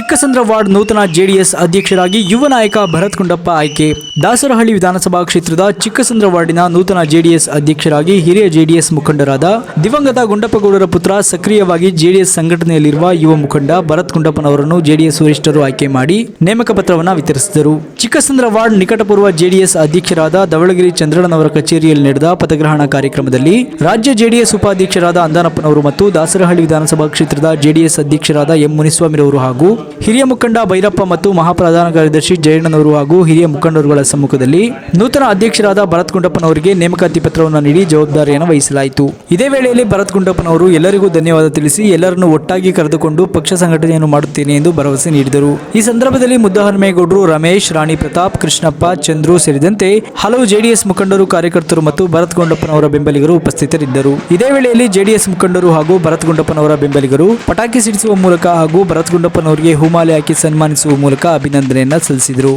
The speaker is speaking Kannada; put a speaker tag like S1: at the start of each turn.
S1: ಚಿಕ್ಕಸಂದ್ರ ವಾರ್ಡ್ ನೂತನ ಜೆಡಿಎಸ್ ಅಧ್ಯಕ್ಷರಾಗಿ ಯುವ ನಾಯಕ ಭರತ್ ಕುಂಡಪ್ಪ ಆಯ್ಕೆ. ದಾಸರಹಳ್ಳಿ ವಿಧಾನಸಭಾ ಕ್ಷೇತ್ರದ ಚಿಕ್ಕಸಂದ್ರ ವಾರ್ಡಿನ ನೂತನ ಜೆಡಿಎಸ್ ಅಧ್ಯಕ್ಷರಾಗಿ ಹಿರಿಯ ಜೆಡಿಎಸ್ ಮುಖಂಡರಾದ ದಿವಂಗತ ಗುಂಡಪ್ಪಗೌಡರ ಪುತ್ರ ಸಕ್ರಿಯವಾಗಿ ಜೆಡಿಎಸ್ ಸಂಘಟನೆಯಲ್ಲಿರುವ ಯುವ ಮುಖಂಡ ಭರತ್ ಕುಂಡಪ್ಪನವರನ್ನು ಜೆಡಿಎಸ್ ವರಿಷ್ಠರು ಆಯ್ಕೆ ಮಾಡಿ ನೇಮಕ ಪತ್ರವನ್ನು ವಿತರಿಸಿದರು. ಚಿಕ್ಕಸಂದ್ರ ವಾರ್ಡ್ ನಿಕಟಪೂರ್ವ ಜೆಡಿಎಸ್ ಅಧ್ಯಕ್ಷರಾದ ಧವಳಗಿರಿ ಚಂದ್ರಣ್ಣನವರ ಕಚೇರಿಯಲ್ಲಿ ನಡೆದ ಪದಗ್ರಹಣ ಕಾರ್ಯಕ್ರಮದಲ್ಲಿ ರಾಜ್ಯ ಜೆಡಿಎಸ್ ಉಪಾಧ್ಯಕ್ಷರಾದ ಅಂದಾನಪ್ಪನವರು ಮತ್ತು ದಾಸರಹಳ್ಳಿ ವಿಧಾನಸಭಾ ಕ್ಷೇತ್ರದ ಜೆಡಿಎಸ್ ಅಧ್ಯಕ್ಷರಾದ ಎಂ ಮುನಿಸ್ವಾಮಿರವರು ಹಾಗೂ ಹಿರಿಯ ಮುಖಂಡ ಭೈರಪ್ಪ ಮತ್ತು ಮಹಾಪ್ರಧಾನ ಕಾರ್ಯದರ್ಶಿ ಜಯಣ್ಣನವರು ಹಾಗೂ ಹಿರಿಯ ಮುಖಂಡರುಗಳ ಸಮ್ಮುಖದಲ್ಲಿ ನೂತನ ಅಧ್ಯಕ್ಷರಾದ ಭರತ್ ಗುಂಡಪ್ಪನವರಿಗೆ ನೇಮಕಾತಿ ಪತ್ರವನ್ನು ನೀಡಿ ಜವಾಬ್ದಾರಿಯನ್ನು ವಹಿಸಲಾಯಿತು. ಇದೇ ವೇಳೆಯಲ್ಲಿ ಭರತ್ ಗುಂಡಪ್ಪನವರು ಎಲ್ಲರಿಗೂ ಧನ್ಯವಾದ ತಿಳಿಸಿ ಎಲ್ಲರನ್ನು ಒಟ್ಟಾಗಿ ಕರೆದುಕೊಂಡು ಪಕ್ಷ ಸಂಘಟನೆಯನ್ನು ಮಾಡುತ್ತೇನೆ ಎಂದು ಭರವಸೆ ನೀಡಿದರು. ಈ ಸಂದರ್ಭದಲ್ಲಿ ಮುದ್ದಹನುಮೇಗೌಡರು ರಮೇಶ್, ರಾಣಿ ಪ್ರತಾಪ್, ಕೃಷ್ಣಪ್ಪ, ಚಂದ್ರು ಸೇರಿದಂತೆ ಹಲವು ಜೆಡಿಎಸ್ ಮುಖಂಡರು, ಕಾರ್ಯಕರ್ತರು ಮತ್ತು ಭರತ್ ಗುಂಡಪ್ಪನವರ ಬೆಂಬಲಿಗರು ಉಪಸ್ಥಿತರಿದ್ದರು. ಇದೇ ವೇಳೆಯಲ್ಲಿ ಜೆಡಿಎಸ್ ಮುಖಂಡರು ಹಾಗೂ ಭರತ್ ಗುಂಡಪ್ಪನವರ ಬೆಂಬಲಿಗರು ಪಟಾಕಿ ಸಿಡಿಸುವ ಮೂಲಕ ಹಾಗೂ ಭರತ್ ಗುಂಡಪ್ಪನವರಿಗೆ ಹೂಮಾಲೆ ಹಾಕಿ ಸನ್ಮಾನಿಸುವ ಮೂಲಕ ಅಭಿನಂದನೆಯನ್ನು ಸಲ್ಲಿಸಿದರು.